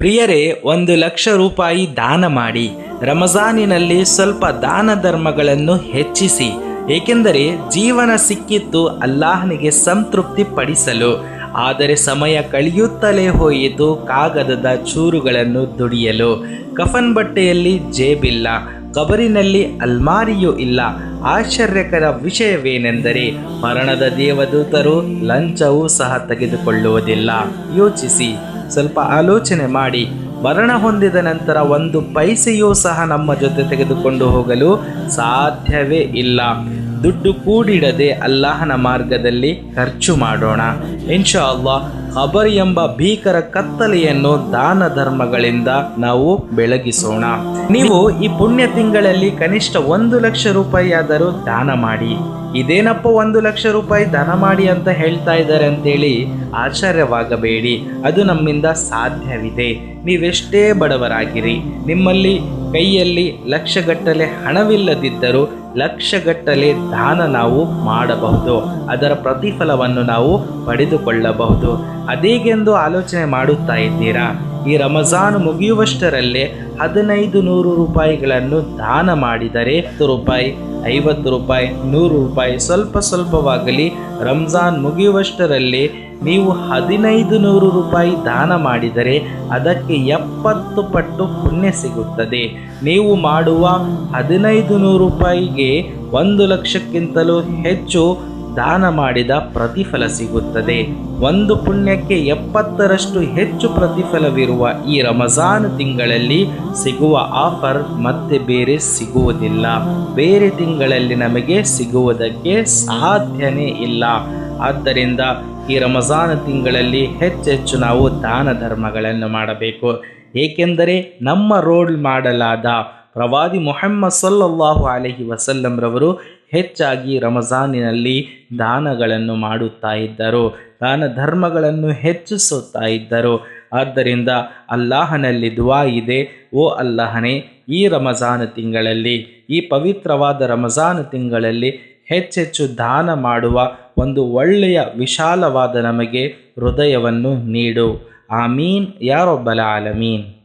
ಪ್ರಿಯರೇ, ಒಂದು ಲಕ್ಷ ರೂಪಾಯಿ ದಾನ ಮಾಡಿ. ರಮಜಾನಿನಲ್ಲಿ ಸ್ವಲ್ಪ ದಾನ ಧರ್ಮಗಳನ್ನು ಹೆಚ್ಚಿಸಿ. ಏಕೆಂದರೆ ಜೀವನ ಸಿಕ್ಕಿತ್ತು ಅಲ್ಲಾಹನಿಗೆ ಸಂತೃಪ್ತಿ ಪಡಿಸಲು ಆದರೆ ಸಮಯ ಕಳೆಯುತ್ತಲೇ ಹೋಯಿತು, ಕಾಗದದ ಚೂರುಗಳನ್ನು ದುಡಿಯಲು. ಕಫನ್ ಬಟ್ಟೆಯಲ್ಲಿ ಜೇಬಿಲ್ಲ, ಕಬರಿನಲ್ಲಿ ಅಲ್ಮಾರಿಯೂ ಇಲ್ಲ. ಆಶ್ಚರ್ಯಕರ ವಿಷಯವೇನೆಂದರೆ, ಮರಣದ ದೇವದೂತರು ಲಂಚವೂ ಸಹ ತೆಗೆದುಕೊಳ್ಳುವುದಿಲ್ಲ. ಯೋಚಿಸಿ. ಸ್ವಲ್ಪ ಆಲೋಚನೆ ಮಾಡಿ ಮರಣ ಹೊಂದಿದ ನಂತರ ಒಂದು ಪೈಸೆಯೂ ಸಹ ನಮ್ಮ ಜೊತೆ ತೆಗೆದುಕೊಂಡು ಹೋಗಲು ಸಾಧ್ಯವೇ ಇಲ್ಲ. ದುಡ್ಡು ಕೂಡಿಡದೆ ಅಲ್ಲಾಹನ ಮಾರ್ಗದಲ್ಲಿ ಖರ್ಚು ಮಾಡೋಣ. ಇನ್ಶಾ ಅಲ್ಲಾಹ್ ಖಬರ್ ಎಂಬ ಭೀಕರ ಕತ್ತಲೆಯನ್ನು ದಾನ ಧರ್ಮಗಳಿಂದ ನಾವು ಬೆಳಗಿಸೋಣ. ನೀವು ಈ ಪುಣ್ಯ ತಿಂಗಳಲ್ಲಿ ಕನಿಷ್ಠ ಒಂದು ಲಕ್ಷ ರೂಪಾಯಿಯಾದರೂ ದಾನ ಮಾಡಿ. ಇದೇನಪ್ಪ ಒಂದು ಲಕ್ಷ ರೂಪಾಯಿ ದಾನ ಮಾಡಿ ಅಂತ ಹೇಳ್ತಾ ಇದ್ದಾರೆ ಅಂತೇಳಿ ಆಶ್ಚರ್ಯವಾಗಬೇಡಿ. ಅದು ನಮ್ಮಿಂದ ಸಾಧ್ಯವಿದೆ. ನೀವೆಷ್ಟೇ ಬಡವರಾಗಿರಿ. ನಿಮ್ಮಲ್ಲಿ ಕೈಯಲ್ಲಿ ಲಕ್ಷಗಟ್ಟಲೆ ಹಣವಿಲ್ಲದಿದ್ದರೂ ಲಕ್ಷಗಟ್ಟಲೆ ದಾನ ನಾವು ಮಾಡಬಹುದು. ಅದರ ಪ್ರತಿಫಲವನ್ನು ನಾವು ಪಡೆದುಕೊಳ್ಳಬಹುದು. ಅದೇಗೆಂದು ಆಲೋಚನೆ ಮಾಡುತ್ತಾ ಇದ್ದೀರಾ? ಈ ರಮಜಾನ್ ಮುಗಿಯುವಷ್ಟರಲ್ಲೇ ಹದಿನೈದು ನೂರು ರೂಪಾಯಿಗಳನ್ನು ದಾನ ಮಾಡಿದರೆ ಹತ್ತು ರೂಪಾಯಿ, ಐವತ್ತು ರೂಪಾಯಿ, ನೂರು ರೂಪಾಯಿ ಸ್ವಲ್ಪ ಸ್ವಲ್ಪವಾಗಲಿ ರಂಜಾನ್ ಮುಗಿಯುವಷ್ಟರಲ್ಲಿ ನೀವು ಹದಿನೈದು ನೂರು ರೂಪಾಯಿ ದಾನ ಮಾಡಿದರೆ ಅದಕ್ಕೆ ಎಪ್ಪತ್ತು ಪಟ್ಟು ಪುಣ್ಯ ಸಿಗುತ್ತದೆ. ನೀವು ಮಾಡುವ ಹದಿನೈದು ನೂರು ರೂಪಾಯಿಗೆ ಒಂದು ಲಕ್ಷಕ್ಕಿಂತಲೂ ಹೆಚ್ಚು ದಾನ ಮಾಡಿದ ಪ್ರತಿಫಲ ಸಿಗುತ್ತದೆ. ಒಂದು ಪುಣ್ಯಕ್ಕೆ ಎಪ್ಪತ್ತರಷ್ಟು ಹೆಚ್ಚು ಪ್ರತಿಫಲವಿರುವ ಈ ರಮಜಾನ್ ತಿಂಗಳಲ್ಲಿ ಸಿಗುವ ಆಫರ್ ಮತ್ತೆ ಬೇರೆ ಸಿಗುವುದಿಲ್ಲ. ಬೇರೆ ತಿಂಗಳಲ್ಲಿ ನಮಗೆ ಸಿಗುವುದಕ್ಕೆ ಸಾಧ್ಯನೇ ಇಲ್ಲ. ಆದ್ದರಿಂದ ಈ ರಮಜಾನ್ ತಿಂಗಳಲ್ಲಿ ಹೆಚ್ಚೆಚ್ಚು ನಾವು ದಾನ ಧರ್ಮಗಳನ್ನು ಮಾಡಬೇಕು. ಏಕೆಂದರೆ ನಮ್ಮ ರೋಲ್ ಮಾಡಲಾದ ಪ್ರವಾದಿ ಮೊಹಮ್ಮದ್ ಸಲ್ಲಲ್ಲಾಹು ಅಲಹಿ ವಸಲ್ಲಂರವರು ಹೆಚ್ಚಾಗಿ ರಮಜಾನಿನಲ್ಲಿ ದಾನಗಳನ್ನು ಮಾಡುತ್ತಾ ಇದ್ದರು. ದಾನ ಧರ್ಮಗಳನ್ನು ಹೆಚ್ಚಿಸುತ್ತಾ ಇದ್ದರು. ಆದ್ದರಿಂದ ಅಲ್ಲಾಹನಲ್ಲಿ ದುವಾ ಇದೆ. ಓ ಅಲ್ಲಾಹನೇ, ಈ ರಮಜಾನ್ ತಿಂಗಳಲ್ಲಿ, ಈ ಪವಿತ್ರವಾದ ರಮಜಾನ್ ತಿಂಗಳಲ್ಲಿ ಹೆಚ್ಚೆಚ್ಚು ದಾನ ಮಾಡುವ ಒಂದು ಒಳ್ಳೆಯ ವಿಶಾಲವಾದ ನಮಗೆ ಹೃದಯವನ್ನು ನೀಡು. ಆಮೀನ್ ಯಾರೊಬ್ಬಲ ಆಲಮೀನ್.